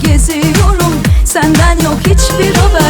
geziyorum. Senden yok hiçbir haber.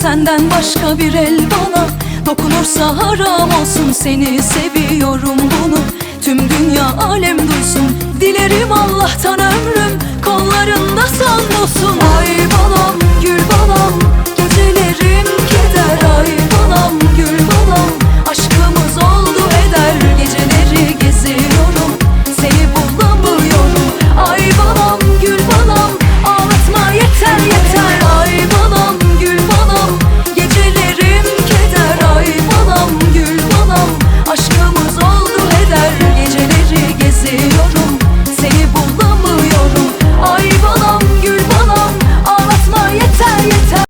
Senden başka bir el bana. Dokunursa haram olsun seni seviyorum bunu. Tüm dünya alem duysun. Dilerim Allah'tan